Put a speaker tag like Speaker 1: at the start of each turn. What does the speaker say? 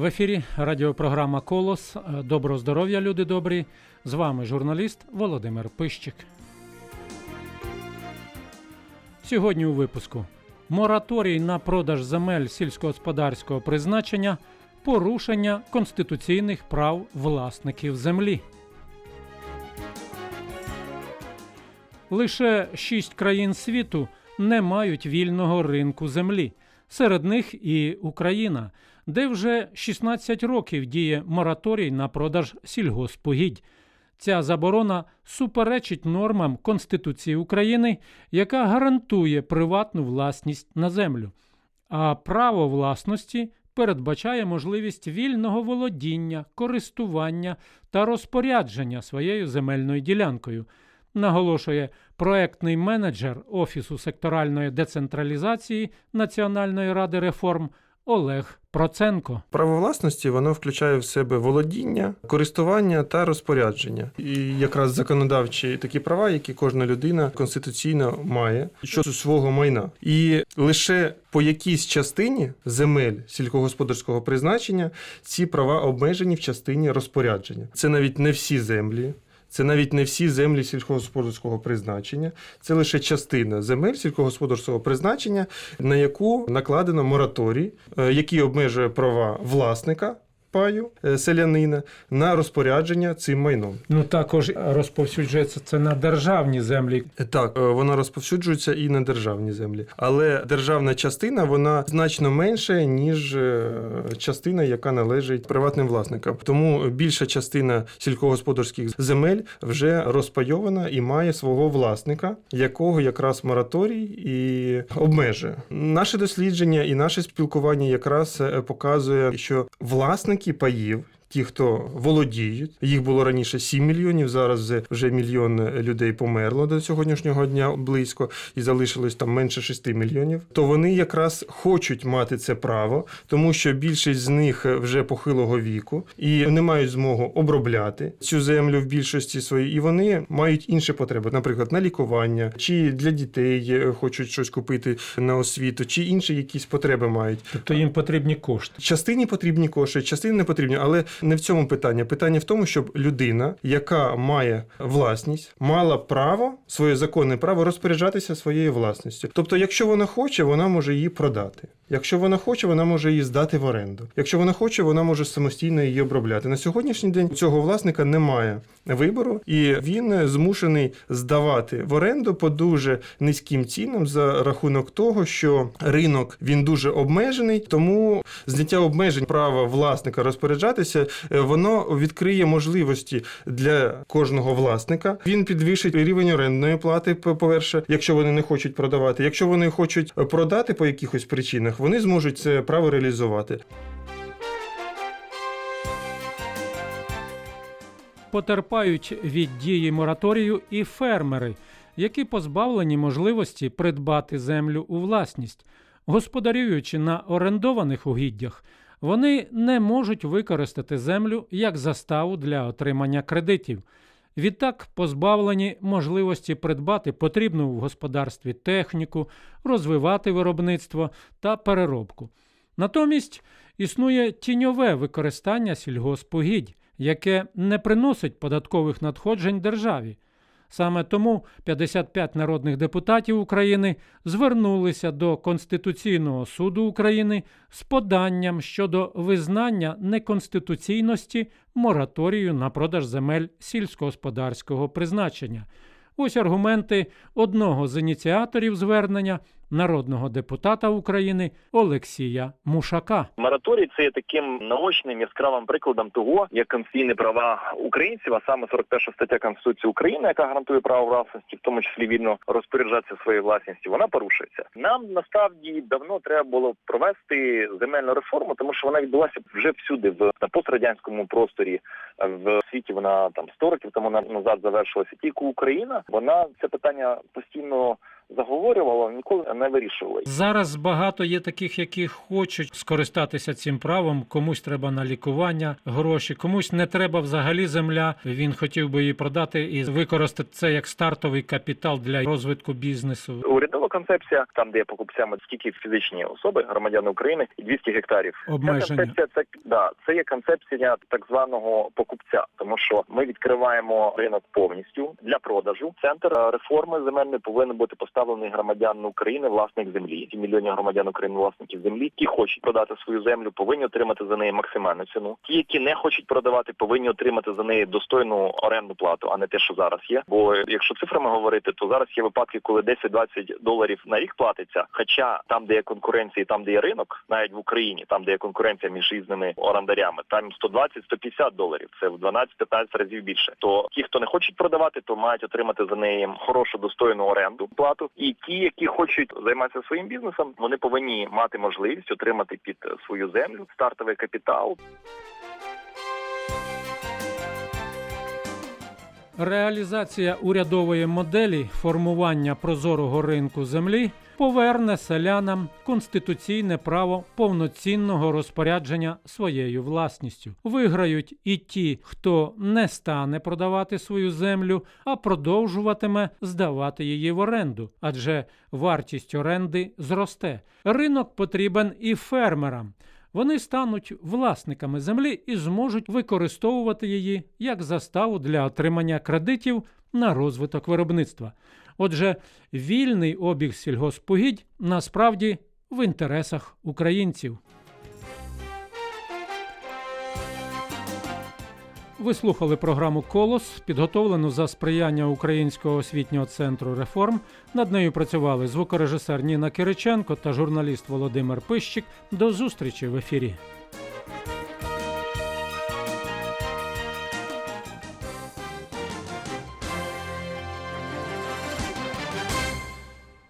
Speaker 1: В ефірі радіопрограма Колос. Доброго здоров'я, люди добрі. З вами журналіст Володимир Пищик. Сьогодні у випуску мораторій на продаж земель сільськогосподарського призначення, порушення конституційних прав власників землі. Лише шість країн світу не мають вільного ринку землі. Серед них і Україна, де вже 16 років діє мораторій на продаж сільгоспугідь. Ця заборона суперечить нормам Конституції України, яка гарантує приватну власність на землю. А право власності передбачає можливість вільного володіння, користування та розпорядження своєю земельною ділянкою наголошує проектний менеджер Офісу секторальної децентралізації Національної ради реформ Олег Проценко.
Speaker 2: Право власності воно включає в себе володіння, користування та розпорядження. І якраз законодавчі такі права, які кожна людина конституційно має щодо свого майна. І лише по якійсь частині земель сільськогосподарського призначення ці права обмежені в частині розпорядження. Це навіть не всі землі. Це навіть не всі землі сільськогосподарського призначення, це лише частина земель сільськогосподарського призначення, на яку накладено мораторій, е, який обмежує права власника. Паю е, селянина на розпорядження цим майном.
Speaker 1: Ну також розповсюджується це на державні землі.
Speaker 2: Так, е, вона розповсюджується і на державні землі, але державна частина вона значно менша ніж частина, яка належить приватним власникам. Тому більша частина сільськогосподарських земель вже розпайована і має свого власника, якого якраз мораторій і обмежує. Наше дослідження і наше спілкування якраз показує, що власник власники паїв. Ті, хто володіють, їх було раніше 7 мільйонів. Зараз вже мільйон людей померло до сьогоднішнього дня близько, і залишилось там менше 6 мільйонів. То вони якраз хочуть мати це право, тому що більшість з них вже похилого віку і не мають змогу обробляти цю землю в більшості своїй, і вони мають інші потреби, наприклад, на лікування, чи для дітей хочуть щось купити на освіту, чи інші якісь потреби мають.
Speaker 1: Тобто їм потрібні кошти.
Speaker 2: Частині потрібні кошти, частині не потрібні, але не в цьому питання. Питання в тому, щоб людина, яка має власність, мала право, своє законне право розпоряджатися своєю власністю. Тобто, якщо вона хоче, вона може її продати. Якщо вона хоче, вона може її здати в оренду. Якщо вона хоче, вона може самостійно її обробляти. На сьогоднішній день у цього власника немає вибору, і він змушений здавати в оренду по дуже низьким цінам за рахунок того, що ринок він дуже обмежений, тому зняття обмежень права власника розпоряджатися воно відкриє можливості для кожного власника. Він підвищить рівень орендної плати. По перше, якщо вони не хочуть продавати. Якщо вони хочуть продати по якихось причинах, вони зможуть це право реалізувати.
Speaker 1: Потерпають від дії мораторію і фермери, які позбавлені можливості придбати землю у власність, господарюючи на орендованих угіддях вони не можуть використати землю як заставу для отримання кредитів. Відтак позбавлені можливості придбати потрібну в господарстві техніку, розвивати виробництво та переробку. Натомість існує тіньове використання сільгоспугідь, яке не приносить податкових надходжень державі. Саме тому 55 народних депутатів України звернулися до Конституційного суду України з поданням щодо визнання неконституційності мораторію на продаж земель сільськогосподарського призначення. Ось аргументи одного з ініціаторів звернення народного депутата України Олексія Мушака.
Speaker 3: Мораторій це є таким наочним яскравим прикладом того, як конституційні права українців, а саме 41 стаття Конституції України, яка гарантує право власності, в тому числі вільно розпоряджатися своєю власністю, вона порушується. Нам насправді давно треба було провести земельну реформу, тому що вона відбулася вже всюди, в на пострадянському просторі в світі. Вона там 100 років тому назад завершилася. Тільки Україна вона це питання постійно заговорювало, ніколи не вирішували.
Speaker 1: Зараз багато є таких, які хочуть скористатися цим правом. Комусь треба на лікування гроші, комусь не треба взагалі земля. Він хотів би її продати і використати це як стартовий капітал для розвитку бізнесу.
Speaker 3: Урядова концепція, там де є покупцями тільки фізичні особи, громадяни України і 200 гектарів.
Speaker 1: Обмеження.
Speaker 3: Ця концепція це да, це є концепція так званого покупця, тому що ми відкриваємо ринок повністю для продажу. Центр е, реформи земельної повинен бути поставлений громадян України, власник землі. Ті мільйонів громадян України, власників землі, ті хочуть продати свою землю, повинні отримати за неї максимальну ціну. Ті, які не хочуть продавати, повинні отримати за неї достойну орендну плату, а не те, що зараз є. Бо якщо цифрами говорити, то зараз є випадки, коли 10-20 доларів на рік платиться. Хоча там, де є конкуренція, там де є ринок, навіть в Україні, там де є конкуренція між різними орендарями, там 120-150 доларів. Це в 12-15 разів більше. То ті, хто не хочуть продавати, то мають отримати за неї хорошу достойну оренду плату. І ті, які хочуть займатися своїм бізнесом, вони повинні мати можливість отримати під свою землю стартовий капітал.
Speaker 1: Реалізація урядової моделі формування прозорого ринку землі поверне селянам конституційне право повноцінного розпорядження своєю власністю. Виграють і ті, хто не стане продавати свою землю, а продовжуватиме здавати її в оренду, адже вартість оренди зросте. Ринок потрібен і фермерам. Вони стануть власниками землі і зможуть використовувати її як заставу для отримання кредитів на розвиток виробництва. Отже, вільний обіг сільгоспугідь насправді в інтересах українців. Ви слухали програму Колос, підготовлену за сприяння Українського освітнього центру реформ. Над нею працювали звукорежисер Ніна Кириченко та журналіст Володимир Пищик. До зустрічі в ефірі.